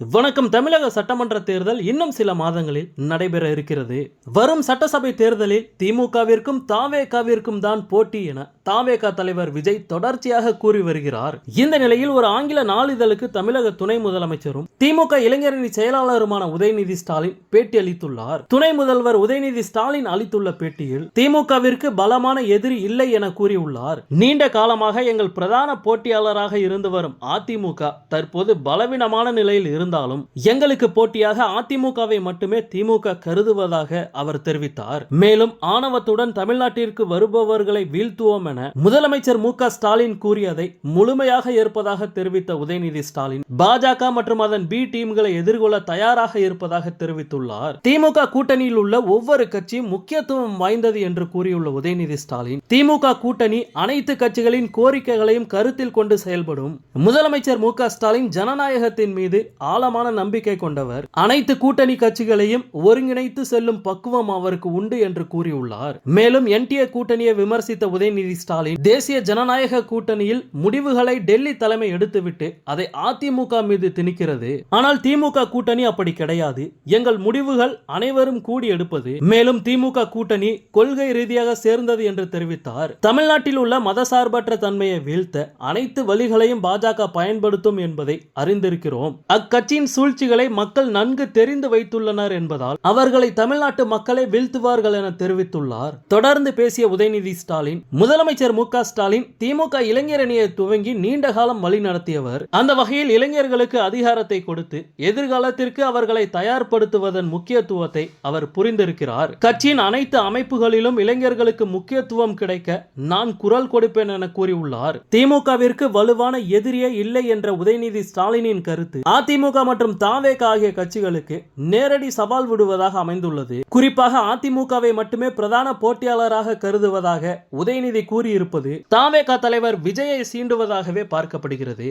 வணக்கம். தமிழக சட்டமன்ற தேர்தல் இன்னும் சில மாதங்களில் நடைபெற இருக்கிறது. வரும் சட்டசபை தேர்தலில் திமுகவிற்கும் தாவேகாவிற்கும் தான் போட்டி என தாவேகா தலைவர் விஜய் தொடர்ச்சியாக கூறி வருகிறார். இந்த நிலையில் ஒரு ஆங்கில நாளிதழுக்கு தமிழக துணை முதலமைச்சரும் திமுக இளைஞரணி செயலாளருமான உதயநிதி ஸ்டாலின் பேட்டி அளித்துள்ளார். துணை முதல்வர் உதயநிதி ஸ்டாலின் அளித்துள்ள பேட்டியில் திமுகவிற்கு பலமான எதிரி இல்லை என கூறியுள்ளார். நீண்ட காலமாக எங்கள் பிரதான போட்டியாளராக இருந்து வரும் அதிமுக தற்போது பலவீனமான நிலையில் இருந்தாலும் எங்களுக்கு போட்டியாக அதிமுகவை மட்டுமே திமுக கருதுவதாக அவர் தெரிவித்தார். மேலும் ஆணவத்துடன் தமிழ்நாட்டிற்கு வருபவர்களை வீழ்த்துவோம் என முதலமைச்சர் மு க ஸ்டாலின் கூறியதை முழுமையாக ஏற்பதாக தெரிவித்த உதயநிதி ஸ்டாலின் பாஜக மற்றும் அதன் பி டீம்களை எதிர்கொள்ள தயாராக இருப்பதாக தெரிவித்துள்ளார். திமுக கூட்டணியில் உள்ள ஒவ்வொரு கட்சியும் முக்கியத்துவம் வாய்ந்தது என்று கூறியுள்ள உதயநிதி ஸ்டாலின் திமுக கூட்டணி அனைத்து கட்சிகளின் கோரிக்கைகளையும் கருத்தில் கொண்டு செயல்படும். முதலமைச்சர் மு க ஸ்டாலின் ஜனநாயகத்தின் மீது ஆழமான நம்பிக்கை கொண்டவர். அனைத்து கூட்டணி கட்சிகளையும் ஒருங்கிணைத்து செல்லும் பக்குவம் அவருக்கு உண்டு என்று கூறியுள்ளார். மேலும் என்டிஏ கூட்டணியை விமர்சித்த உதயநிதி ஸ்டாலின் தேசிய ஜனநாயக கூட்டணியில் முடிவுகளை டெல்லி தலைமை எடுத்துவிட்டு அதை அதிமுக மீது திணிக்கிறது. ஆனால் திமுக கூட்டணி அப்படி கிடையாது. எங்கள் முடிவுகள் அனைவரும் கூடி எடுப்பது. மேலும் திமுக கூட்டணி கொள்கை ரீதியாக சேர்ந்தது என்று தெரிவித்தார். தமிழ்நாட்டில் உள்ள மதசார்பற்ற தன்மையை வீழ்த்த அனைத்து வழிகளையும் பாஜக பயன்படுத்தும் என்பதை அறிந்திருக்கிறோம். அக்கட்சியின் சூழ்ச்சிகளை மக்கள் நன்கு தெரிந்து வைத்துள்ளனர் என்பதால் அவர்களை தமிழ்நாட்டு மக்களை வீழ்த்துவார்கள் என தெரிவித்துள்ளார். தொடர்ந்து பேசிய உதயநிதி ஸ்டாலின் முதலமைச்சர் முதலமைச்சர் மு ஸ்டாலின் திமுக இளைஞர் அணியை துவங்கி நீண்ட காலம் வழிநடத்தியவர் அந்த வகையில் இளைஞர்களுக்கு அதிகாரத்தை கொடுத்து எதிர்காலத்திற்கு அவர்களை தயார்படுத்துவதன் முக்கியத்துவத்தை அவர் புரிந்திருக்கிறார். கட்சியின் அனைத்து அமைப்புகளிலும் இளைஞர்களுக்கு முக்கியத்துவம் கிடைக்க நான் குரல் கொடுப்பேன் என கூறியுள்ளார். திமுகவிற்கு வலுவான எதிரியே இல்லை என்ற உதயநிதி ஸ்டாலினின் கருத்து அதிமுக மற்றும் தாவேக ஆகிய கட்சிகளுக்கு நேரடி சவால் விடுவதாக அமைந்துள்ளது. குறிப்பாக அதிமுகவை மட்டுமே பிரதான போட்டியாளராக கருதுவதாக உதயநிதி கூறி கூறியிருப்பது தாவேக தலைவர் விஜயை சீண்டுவதாகவே பார்க்கப்படுகிறது.